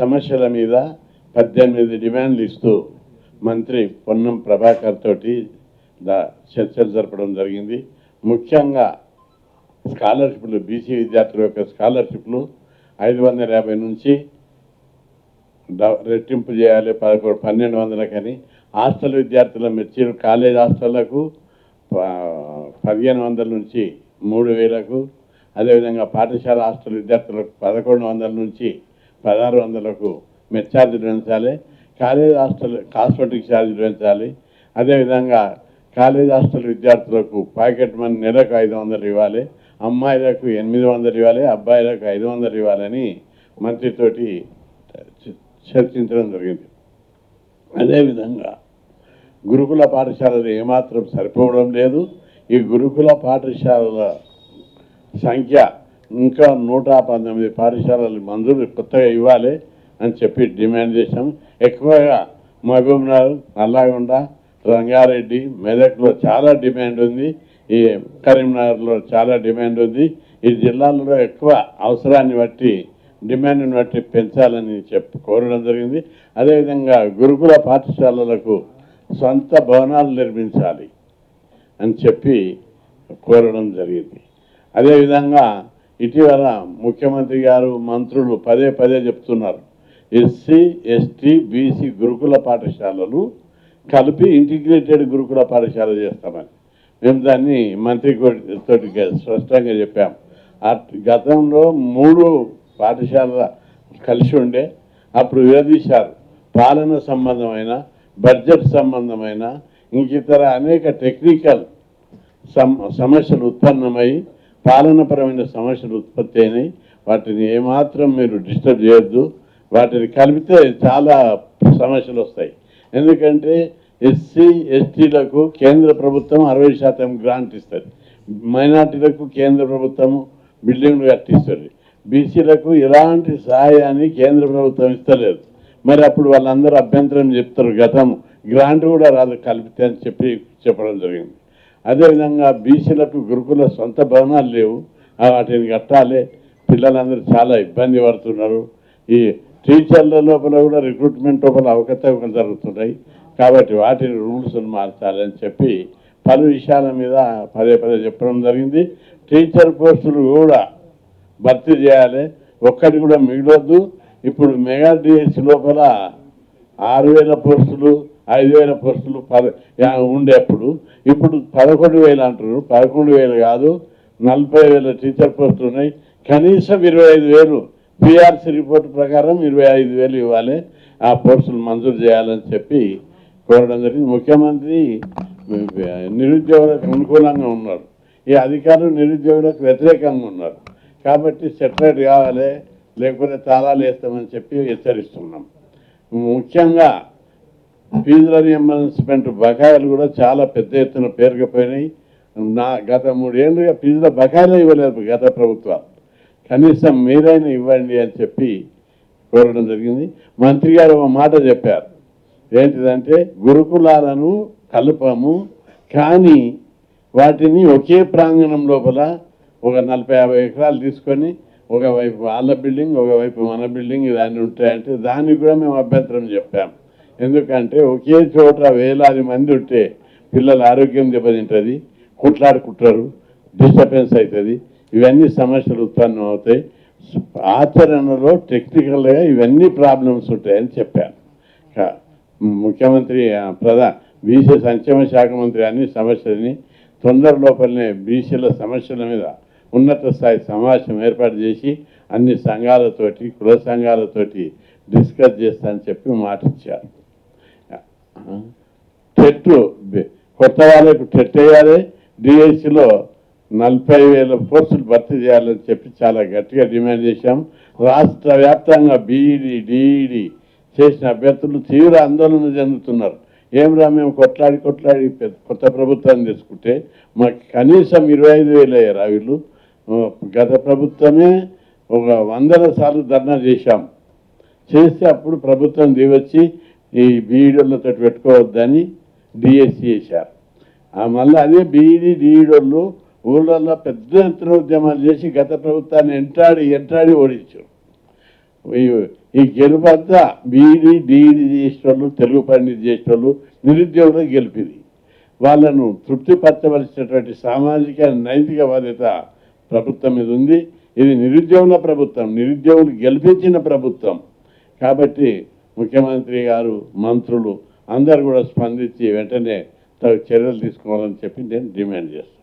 సమస్యల మీద పద్దెనిమిది డిమాండ్లు ఇస్తూ మంత్రి పొన్నం ప్రభాకర్ తోటి దా చర్చలు జరపడం జరిగింది. ముఖ్యంగా స్కాలర్షిప్లు బీసీ విద్యార్థుల యొక్క స్కాలర్షిప్లు ఐదు వందల యాభై నుంచి రెట్టింపు చేయాలి పదకొండు పన్నెండు వందలకని హాస్టల్ విద్యార్థుల మెచ్యూర్ కాలేజ్ హాస్టళ్ళకు పదిహేను వందల నుంచి మూడు వేలకు. అదేవిధంగా పాఠశాల హాస్టల్ విద్యార్థులకు పదకొండు వందల నుంచి పదహారు వందలకు మెస్ ఛార్జీలు పెంచాలి కాలేజ్ హాస్టల్ కాస్మెటిక్ ఛార్జీలు పెంచాలి. అదేవిధంగా కాలేజ్ హాస్టల్ విద్యార్థులకు ప్యాకెట్ మనీ నెలకు ఐదు వందలు ఇవ్వాలి అమ్మాయిలకు ఎనిమిది వందలు ఇవ్వాలి అబ్బాయిలకు ఐదు వందలు ఇవ్వాలని మంత్రితోటి చర్చించడం జరిగింది. అదేవిధంగా గురుకుల పాఠశాలలు ఏమాత్రం సరిపోవడం లేదు. ఈ గురుకుల పాఠశాలల సంఖ్య ఇంకా నూట పంతొమ్మిది పాఠశాలలు మంజూరు కొత్తగా ఇవ్వాలి అని చెప్పి డిమాండ్ చేశాం. ఎక్కువగా మహబూబ్నగర్ నల్లగొండ రంగారెడ్డి మెదక్లో చాలా డిమాండ్ ఉంది. ఈ కరీంనగర్లో చాలా డిమాండ్ ఉంది. ఈ జిల్లాలలో ఎక్కువ అవసరాన్ని బట్టి డిమాండ్ని బట్టి పెంచాలని చెప్పి కోరడం జరిగింది. అదేవిధంగా గురుకుల పాఠశాలలకు సొంత భవనాలు నిర్మించాలి అని చెప్పి కోరడం జరిగింది. అదేవిధంగా ఇటీవల ముఖ్యమంత్రి గారు మంత్రులు పదే పదే చెప్తున్నారు. ఎస్సీ ఎస్టీ బీసీ గురుకుల పాఠశాలలు కలిపి ఇంటిగ్రేటెడ్ గురుకుల పాఠశాల చేస్తామని. మేము దాన్ని మంత్రి తోటి స్పష్టంగా చెప్పాం. గతంలో మూడు పాఠశాలల కలిసి ఉండే అప్పుడు విడదీశారు పాలన సంబంధమైన బడ్జెట్ సంబంధమైన ఇంక ఇతర అనేక టెక్నికల్ సమస్యలు ఉత్పన్నమై పాలనపరమైన సమస్యలు ఉత్పత్తి అయినాయి. వాటిని ఏమాత్రం మీరు డిస్టర్బ్ చేయొద్దు. వాటిని కలిపితే చాలా సమస్యలు వస్తాయి. ఎందుకంటే ఎస్సీ ఎస్టీలకు కేంద్ర ప్రభుత్వం అరవై శాతం గ్రాంట్ ఇస్తుంది. మైనార్టీలకు కేంద్ర ప్రభుత్వం బిల్డింగ్లు కట్టిస్తుంది బీసీలకు ఎలాంటి సహాయాన్ని కేంద్ర ప్రభుత్వం ఇస్తలేదు. మరి అప్పుడు వాళ్ళందరూ అభ్యంతరం చెప్తారు గతం. గ్రాంట్ కూడా రాదు కలిపితే అని చెప్పి చెప్పడం జరిగింది. అదేవిధంగా బీసీలకు గురుకుల సొంత భవనాలు లేవు. వాటిని కట్టాలి. పిల్లలందరూ చాలా ఇబ్బంది పడుతున్నారు. ఈ టీచర్ల లోపల కూడా రిక్రూట్మెంట్ లోపల అవకతవకలు జరుగుతున్నాయి. కాబట్టి వాటిని రూల్స్ మార్చాలని చెప్పి పలు విషయాల మీద పదే పదే చెప్పడం జరిగింది. టీచర్ పోస్టులు కూడా భర్తీ చేయాలి. ఒక్కటి కూడా మిగలొద్దు. ఇప్పుడు మెగా డిఎస్సి లోపల ఆరు వేల పోస్టులు ఐదు వేల పోస్టులు పద ఉండేప్పుడు. ఇప్పుడు పదకొండు వేలు అంటున్నారు. పదకొండు వేలు కాదు నలభై వేల టీచర్ పోస్టులు ఉన్నాయి. కనీసం ఇరవై ఐదు వేలు పిఆర్సీ రిపోర్ట్ ప్రకారం ఇరవై ఐదు వేలు ఇవ్వాలి. ఆ పోస్టులు మంజూరు చేయాలని చెప్పి కోరడం జరిగింది. ముఖ్యమంత్రి నిరుద్యోగులకు అనుకూలంగా ఉన్నారు. ఈ అధికారులు నిరుద్యోగులకు వ్యతిరేకంగా ఉన్నారు. కాబట్టి సెటరేట్ కావాలి లేకపోతే తాళాలు వేస్తామని చెప్పి హెచ్చరిస్తున్నాం. ముఖ్యంగా ఫీజుల రియంబర్స్మెంట్ బకాయిలు కూడా చాలా పెద్ద ఎత్తున పేరుకుపోయినాయి. నా గత మూడేళ్ళుగా ఫీజుల బకాయిలు ఇవ్వలేదు గత ప్రభుత్వాలు. కనీసం మీరైనా ఇవ్వండి అని చెప్పి కోరడం జరిగింది. మంత్రి గారు ఒక మాట చెప్పారు. ఏంటిదంటే గురుకులాలను కలపము కానీ వాటిని ఒకే ప్రాంగణం లోపల ఒక నలభై యాభై ఎకరాలు తీసుకొని ఒకవైపు వాళ్ళ బిల్డింగ్ ఒకవైపు మన బిల్డింగ్ ఇవన్నీ ఉంటాయంటే దానికి కూడా మేము అభ్యంతరం చెప్పాం ఎందుకంటే ఒకే చోట వేలాది మంది ఉంటే పిల్లల ఆరోగ్యం దెబ్బతింటుంది కుట్లాడుకుంటారు డిస్టర్బెన్స్ అవుతుంది ఇవన్నీ సమస్యలు ఉత్పన్నం అవుతాయి. ఆచరణలో టెక్నికల్గా ఇవన్నీ ప్రాబ్లమ్స్ ఉంటాయని చెప్పాను. ముఖ్యమంత్రి ప్రధాన బీసీ సంక్షేమ శాఖ మంత్రి అన్ని సమస్యలని తొందర లోపలనే బీసీల సమస్యల మీద ఉన్నత స్థాయి సమావేశం ఏర్పాటు చేసి అన్ని సంఘాలతోటి కుల సంఘాలతోటి డిస్కస్ చేస్తా అని చెప్పి మాట ఇచ్చారు టెట్ బె- కొత్త వాళ్ళకు టెట్ వేయాలి డిఎస్సిలో నలభై వేల పోస్టులు భర్తీ చేయాలని చెప్పి చాలా గట్టిగా డిమాండ్ చేశాం. రాష్ట్ర వ్యాప్తంగా బీఈడి డిఈడి చేసిన అభ్యర్థులు తీవ్ర ఆందోళన చెందుతున్నారు. ఏమిరా మేము కొట్లాడి కొట్లాడి కొత్త ప్రభుత్వాన్ని తీసుకుంటే మాకు కనీసం ఇరవై ఐదు వేలు అయ్యారు వీళ్ళు. గత ప్రభుత్వమే ఒక వందల సార్లు ధర్నా చేశాం. చేస్తే అప్పుడు ప్రభుత్వం దిగొచ్చి ఈ బీఈడీలతో పెట్టుకోవద్దని డిఎస్సి చేశారు. మళ్ళీ అదే బీఈడి డిఈడోళ్ళు ఊళ్ళల్లో పెద్ద ఎత్తున ఉద్యమాలు చేసి గత ప్రభుత్వాన్ని ఎంటాడి ఎంటాడి ఓడించారు. ఈ- గెలుపంతా బీఈడి డిఈడి చేసేటోళ్ళు తెలుగు పండిత్ చేసేటోళ్ళు నిరుద్యోగులు గెలిపింది వాళ్ళను తృప్తిపరచవలసినటువంటి సామాజిక నైతిక బాధ్యత ప్రభుత్వం మీద ఉంది. ఇది నిరుద్యోగుల ప్రభుత్వం. నిరుద్యోగులు గెలిపించిన ప్రభుత్వం. కాబట్టి ముఖ్యమంత్రి గారు మంత్రులు అందరు కూడా స్పందించి వెంటనే తగు చర్యలు తీసుకోవాలని చెప్పి నేను డిమాండ్ చేస్తాను.